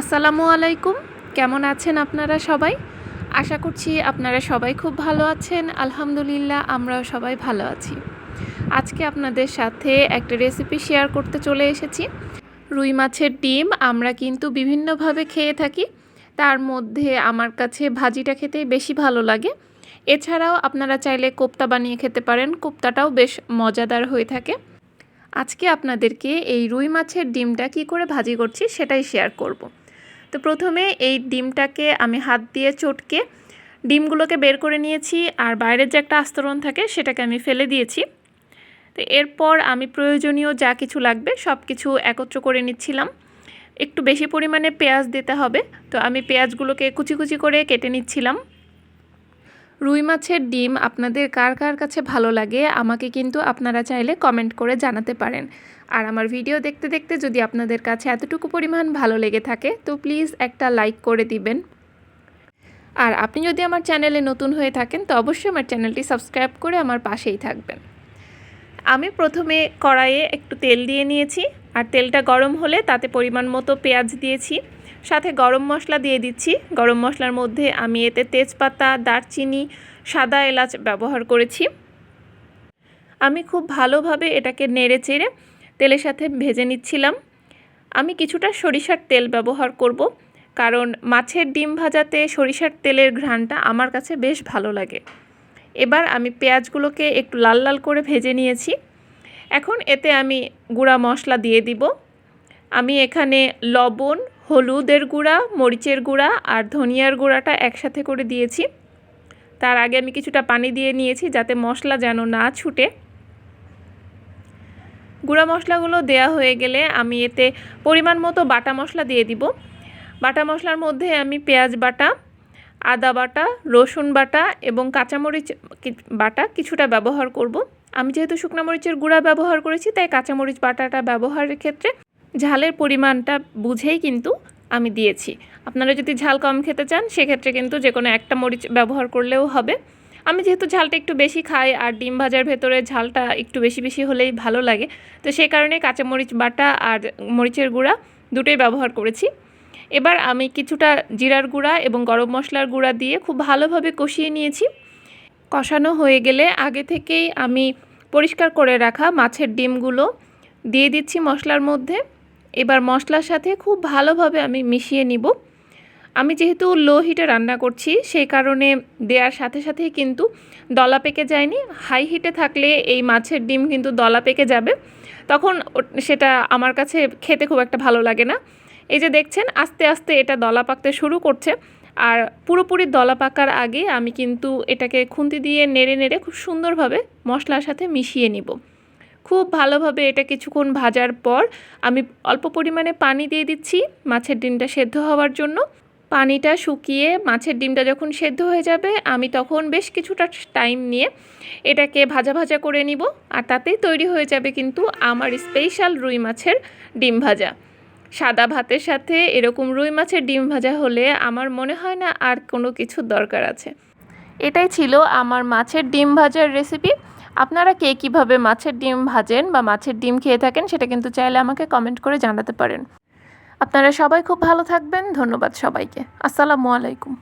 আসসালামু আলাইকুম। কেমন আছেন আপনারা সবাই? আশা করছি আপনারা সবাই খুব ভালো আছেন। আলহামদুলিল্লাহ, আমরাও সবাই ভালো আছি। আজকে আপনাদের সাথে একটা রেসিপি শেয়ার করতে চলে এসেছি। রুই মাছের ডিম আমরা কিন্তু বিভিন্নভাবে খেয়ে থাকি। তার মধ্যে আমার কাছে ভাজিটা খেতে বেশি ভালো লাগে। এছাড়াও আপনারা চাইলে কোপ্তা বানিয়ে খেতে পারেন। কোপ্তাটাও বেশ মজাদার হয়ে থাকে। আজকে আপনাদেরকে এই রুই মাছের ডিমটা কি করে ভাজি করছি সেটাই শেয়ার করব। তো প্রথমে এই ডিমটাকে আমি হাত দিয়ে চটকে ডিমগুলোকে বের করে নিয়েছি আর বাইরের যে একটা আস্তরণ থাকে সেটাকে আমি ফেলে দিয়েছি। তো এরপর আমি প্রয়োজনীয় যা কিছু লাগবে সব কিছু একত্র করে নিচ্ছিলাম। একটু বেশি পরিমাণে পেঁয়াজ দিতে হবে। তো আমি পেঁয়াজগুলোকে কুচি কুচি করে কেটে নিচ্ছিলাম। রুই মাছের ডিম আপনাদের কার কার কাছে ভালো লাগে, আমাকে কিন্তু আপনারা চাইলে কমেন্ট করে জানাতে পারেন। আর আমার ভিডিও দেখতে দেখতে যদি আপনাদের কাছে এতটুকু পরিমাণ ভালো লেগে থাকে, তো প্লিজ একটা লাইক করে দিবেন। আর আপনি যদি আমার চ্যানেলে নতুন হয়ে থাকেন, তো অবশ্যই আমার চ্যানেলটি সাবস্ক্রাইব করে আমার পাশেই থাকবেন। আমি প্রথমে কড়াইয়ে একটু তেল দিয়ে নিয়েছি, আর তেলটা গরম হলে তাতে পরিমাণ মতো পেঁয়াজ দিয়েছি। সাথে গরম মশলা দিয়ে দিচ্ছি। গরম মশলার মধ্যে আমি এতে তেজপাতা, দারচিনি, সাদা এলাচ ব্যবহার করেছি। আমি খুব ভালোভাবে এটাকে নেড়ে চেড়ে তেলের সাথে ভেজে নিচ্ছিলাম। আমি কিছুটা সরিষার তেল ব্যবহার করব, কারণ মাছের ডিম ভাজাতে সরিষার তেলের ঘ্রাণটা আমার কাছে বেশ ভালো লাগে। এবার আমি পেঁয়াজগুলোকে একটু লাল লাল করে ভেজে নিয়েছি। এখন এতে আমি গুঁড়া মশলা দিয়ে দিব। আমি এখানে লবণ হলুদের গুঁড়া, মরিচের গুঁড়া আর ধনিয়ার গুঁড়াটা একসাথে করে দিয়েছি। তার আগে আমি কিছুটা পানি দিয়ে নিয়েছি যাতে মশলা যেন না ছুটে। গুঁড়া মশলাগুলো দেয়া হয়ে গেলে আমি এতে পরিমাণ মতো বাটা মশলা দিয়ে দিব। বাটা মশলার মধ্যে আমি পেঁয়াজ বাটা, আদা বাটা, রসুন বাটা এবং কাঁচামরিচ বাটা কিছুটা ব্যবহার করব। আমি যেহেতু শুকনো মরিচের গুঁড়া ব্যবহার করেছি, তাই কাঁচামরিচ বাটাটা ব্যবহারের ক্ষেত্রে ঝালের পরিমাণটা বুঝেই কিন্তু আমি দিয়েছি। আপনারা যদি ঝাল কম খেতে চান, সেক্ষেত্রে কিন্তু যে কোনো একটা মরিচ ব্যবহার করলেও হবে। আমি যেহেতু ঝালটা একটু বেশি খাই আর ডিম ভাজার ভেতরে ঝালটা একটু বেশি বেশি হলেই ভালো লাগে, তো সেই কারণে কাঁচামরিচ বাটা আর মরিচের গুঁড়া দুটোই ব্যবহার করেছি। এবার আমি কিছুটা জিরার গুঁড়া এবং গরম মশলার গুঁড়া দিয়ে খুব ভালোভাবে কষিয়ে নিয়েছি। কষানো হয়ে গেলে আগে থেকেই আমি পরিষ্কার করে রাখা মাছের ডিমগুলো দিয়ে দিচ্ছি মশলার মধ্যে। এবার মশলার সাথে খুব ভালোভাবে আমি মিশিয়ে নিব। আমি যেহেতু লো হিটে রান্না করছি, সেই কারণে দেওয়ার সাথে সাথেই কিন্তু দলা পেকে যায়নি। হাই হিটে থাকলে এই মাছের ডিম কিন্তু দলা পেকে যাবে। তখন সেটা আমার কাছে খেতে খুব একটা ভালো লাগে না। এই যে দেখছেন, আস্তে আস্তে এটা দলা পাকতে শুরু করছে। আর পুরোপুরি দলা পাকার আগে আমি কিন্তু এটাকে খুন্তি দিয়ে নেড়ে নেড়ে খুব সুন্দরভাবে মশলার সাথে মিশিয়ে নিব। খুব ভালোভাবে এটা কিছুক্ষণ ভাজার পর আমি অল্প পরিমাণে পানি দিয়ে দিচ্ছি মাছের ডিমটা সেদ্ধ হওয়ার জন্য। পানিটা শুকিয়ে মাছের ডিমটা যখন সেদ্ধ হয়ে যাবে, আমি তখন বেশ কিছুটা টাইম নিয়ে এটাকে ভাজা ভাজা করে নিব আর তাতেই তৈরি হয়ে যাবে কিন্তু আমার স্পেশাল রুই মাছের ডিম ভাজা। সাদা ভাতের সাথে এরকম রুই মাছের ডিম ভাজা হলে আমার মনে হয় না আর কোনো কিছুর দরকার আছে। এটাই ছিল আমার মাছের ডিম ভাজার রেসিপি আপনারা কে কীভাবে মাছের ডিম ভাজেন বা মাছের ডিম খেয়ে থাকেন সেটা কিন্তু চাইলে আমাকে কমেন্ট করে জানাতে পারেন। আপনারা সবাই খুব ভালো থাকবেন। ধন্যবাদ সবাইকে। আসসালামু আলাইকুম।